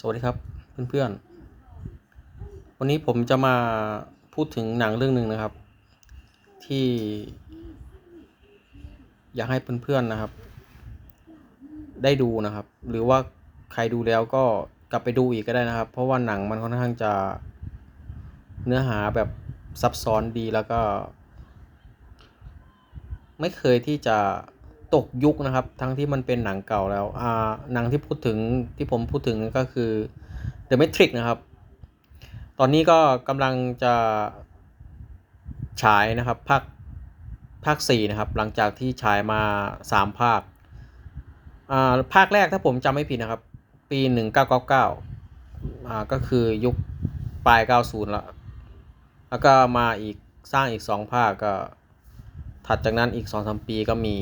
สวัสดีครับเพื่อนๆ วันนี้ผมจะมาพูดถึงหนังเรื่องหนึ่งนะครับ ที่ อยากให้เพื่อนๆนะครับ ได้ดูนะครับ หรือว่าใครดูแล้วก็กลับไปดูอีกก็ได้นะครับ เพราะว่าหนังมันค่อนข้างจะเนื้อหาแบบซับซ้อนดีแล้วก็ ไม่เคยที่จะ ตกยุคนะครับ ทั้งที่มันเป็นหนังเก่าแล้วอ่าหนังที่พูดถึงที่ผมพูดถึงก็คือ The Matrix นะครับ ตอนนี้ก็กำลังจะฉายนะครับภาคภาค4นะครับ หลังจากที่ฉายมา 3 ภาคอ่าภาคแรกถ้าผมจำไม่ผิดนะครับ ปี 1999อ่าก็คือยุคปลาย 90 แล้ว แล้วก็มาอีกสร้างอีก 2 ภาคก็ถัดจากนั้นอีก 2-3 ปีก็มี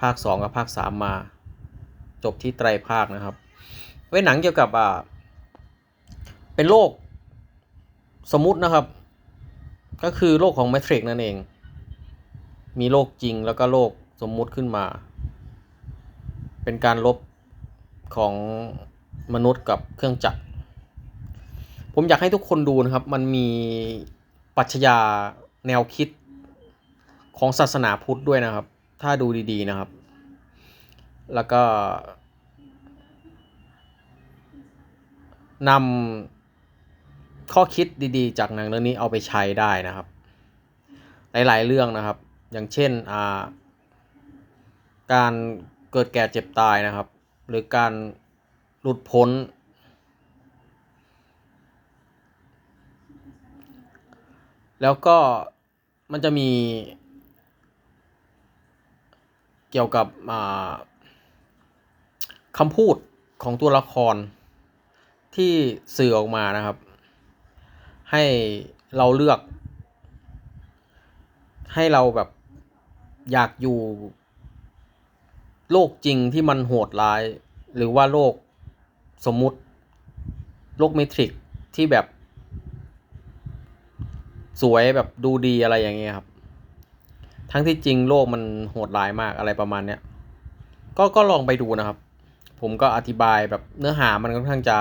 ภาค 2 กับภาค 3 มา จบที่ไตรภาคนะครับเว้นหนังเกี่ยวกับอ่าเป็นโลกสมมุตินะครับ ก็คือโลกของแมทริกนั่นเอง มีโลกจริงแล้วก็โลกสมมุติขึ้นมา เป็นการลบของมนุษย์กับเครื่องจักร ผมอยากให้ทุกคนดูนะครับ มันมีปรัชญาแนวคิดของศาสนาพุทธด้วยนะครับ ถ้าดูดีๆนะครับ แล้วก็นำข้อคิดดีๆ จากหนังเรื่องนี้เอาไปใช้ได้นะครับหลายๆเรื่องนะครับ อย่างเช่นาการเกิดแก่เจ็บตายนะครับ หรือการหลุดพ้น แล้วก็มันจะมีเกี่ยวกับ คำพูดของตัวละครที่สื่อออกมานะครับ ให้เราเลือก ให้เราแบบอยากอยู่ โลกจริงที่มันโหดร้าย หรือว่าโลกสมมุติ โลกเมทริกที่แบบ สวยแบบดูดีอะไรอย่างเงี้ยครับ ทั้งที่จริงโลกมันโหดร้ายมากอะไรประมาณเนี้ยก็ก็ลองไปดูนะครับ ผมก็อธิบายแบบเนื้อหามันค่อนข้างจะ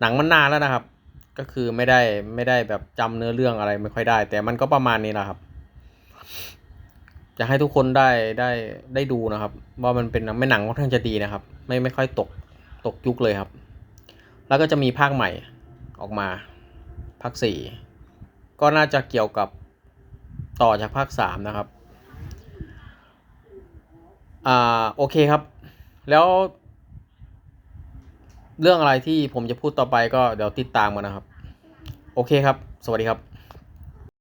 หนังมันนานแล้วนะครับ ก็คือไม่ได้ไม่ได้แบบจำเนื้อเรื่องอะไรไม่ค่อยได้ แต่มันก็ประมาณนี้แหละครับอยากให้ทุกคนได้ได้ได้ดูนะครับ ว่ามันเป็นไม่หนังค่อนข้างจะดีนะครับ ไม่ไม่ค่อยตกตกยุคเลยครับ แล้วก็จะมีภาคใหม่ออกมาภาคสี่ก็น่าจะเกี่ยวกับต่อจากภาคสามนะครับ อ่าโอเคครับ แล้ว เรื่องอะไรที่ผมจะพูดต่อไปก็เดี๋ยวติดตามกันนะครับ โอเคครับ สวัสดีครับ